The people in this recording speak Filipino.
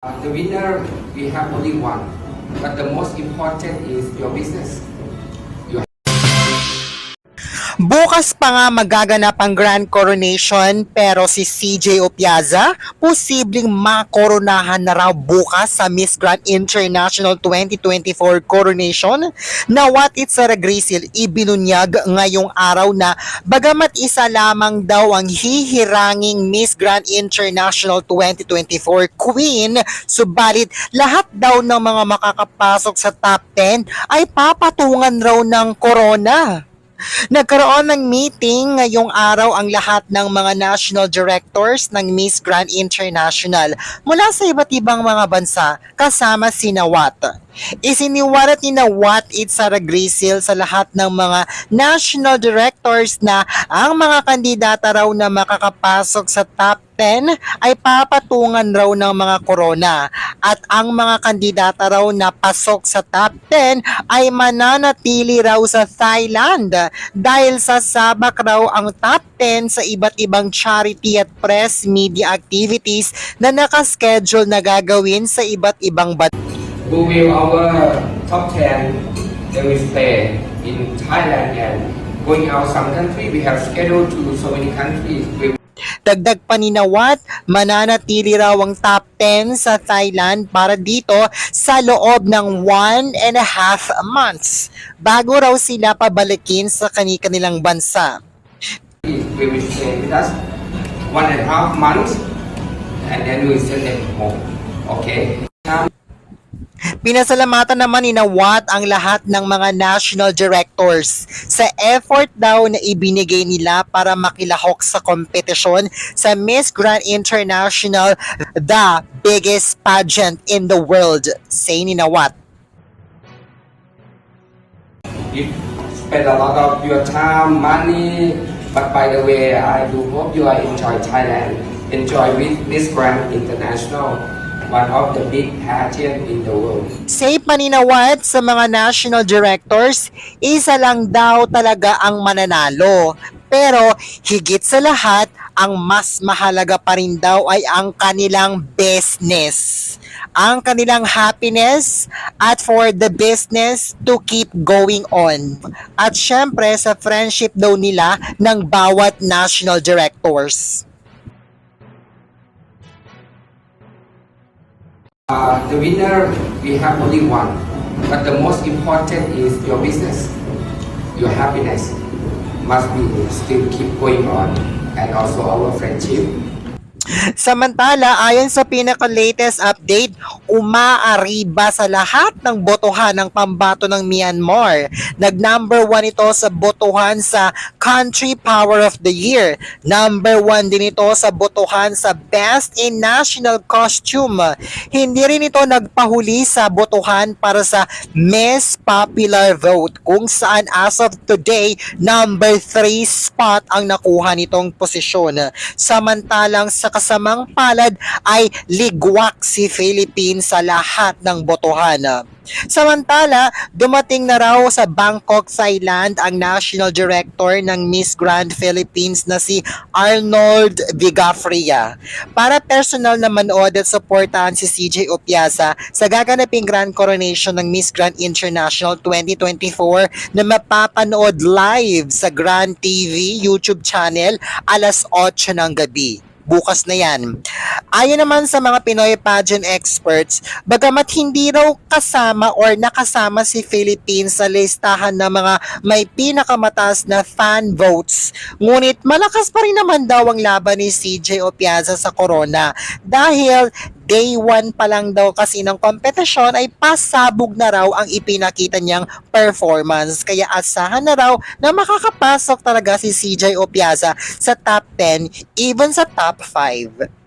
Uh, the winner, we have only one. But the most important is your business. Bukas pa nga magaganap ang Grand Coronation pero si CJ Opiaza posibleng makoronahan na raw bukas sa Miss Grand International 2024 Coronation na what it's a regresil ibinunyag ngayong araw na bagamat isa lamang daw ang hihiranging Miss Grand International 2024 Queen subalit lahat daw ng mga makakapasok sa top 10 ay papatungan raw ng corona. Nagkaroon ng meeting ngayong araw ang lahat ng mga national directors ng Miss Grand International mula sa iba't ibang mga bansa kasama si Nawat. Isiniwalat ni Nawat Itzara Grisil sa lahat ng mga national directors na ang mga kandidata raw na makakapasok sa top 10 ay papatungan raw ng mga corona at ang mga kandidata raw na pasok sa top 10 ay mananatili raw sa Thailand dahil sa sabak raw ang top 10 sa iba't ibang charity at press media activities na nakaschedule na gagawin sa iba't ibang bansa. Who will our top 10? They will stay in Thailand and going out some country. We have scheduled to so many countries. We Dagdag pa ni Nawat, mananatili raw ang top 10 sa Thailand para dito sa loob ng one and a half months bago raw sila pabalikin sa kani-kanilang bansa. we will stay with us one and a half months, and then we send them home. Okay. Now, Pinasalamatan naman ni Nawat ang lahat ng mga national directors sa effort daw na ibinigay nila para makilahok sa kompetisyon sa Miss Grand International, the biggest pageant in the world, say ni Nawat. you spend a lot of your time, money, but by the way, I do hope you are enjoy Thailand. Enjoy with Miss Grand International, one of the big pageant in the world. Say pa ni Nawat sa mga national directors, isa lang daw talaga ang mananalo. Pero higit sa lahat, ang mas mahalaga pa rin daw ay ang kanilang business. Ang kanilang happiness at for the business to keep going on. At syempre sa friendship daw nila ng bawat national directors. Uh, the winner, we have only one. But the most important is your business. Your happiness must be still keep going on. And also our friendship. Samantala, ayon sa pinaka-latest update, umaariba sa lahat ng botohan ng pambato ng Myanmar. Nag-number one ito sa botohan sa Country Power of the Year. Number one din ito sa botohan sa Best in National Costume. Hindi rin ito nagpahuli sa botohan para sa Miss Popular Vote kung saan as of today, number 3 spot ang nakuha nitong posisyon. Samantalang sa kasamang palad ay ligwak si Philippines sa lahat ng botohan. Samantala, dumating na raw sa Bangkok, Thailand ang National Director ng Miss Grand Philippines na si Arnold Vigafria para personal na manood at supportahan si CJ Opiasa sa gaganaping Grand Coronation ng Miss Grand International 2024 na mapapanood live sa Grand TV YouTube channel alas 8 ng gabi bukas na yan. Ayon naman sa mga Pinoy pageant experts, bagamat hindi raw kasama or nakasama si Philippines sa listahan ng mga may pinakamataas na fan votes, ngunit malakas pa rin naman daw ang laban ni CJ Opiaza sa Corona dahil day 1 pa lang daw kasi ng kompetisyon ay pasabog na raw ang ipinakita niyang performance. Kaya asahan na raw na makakapasok talaga si CJ Opiaza sa top 10 even sa top 5.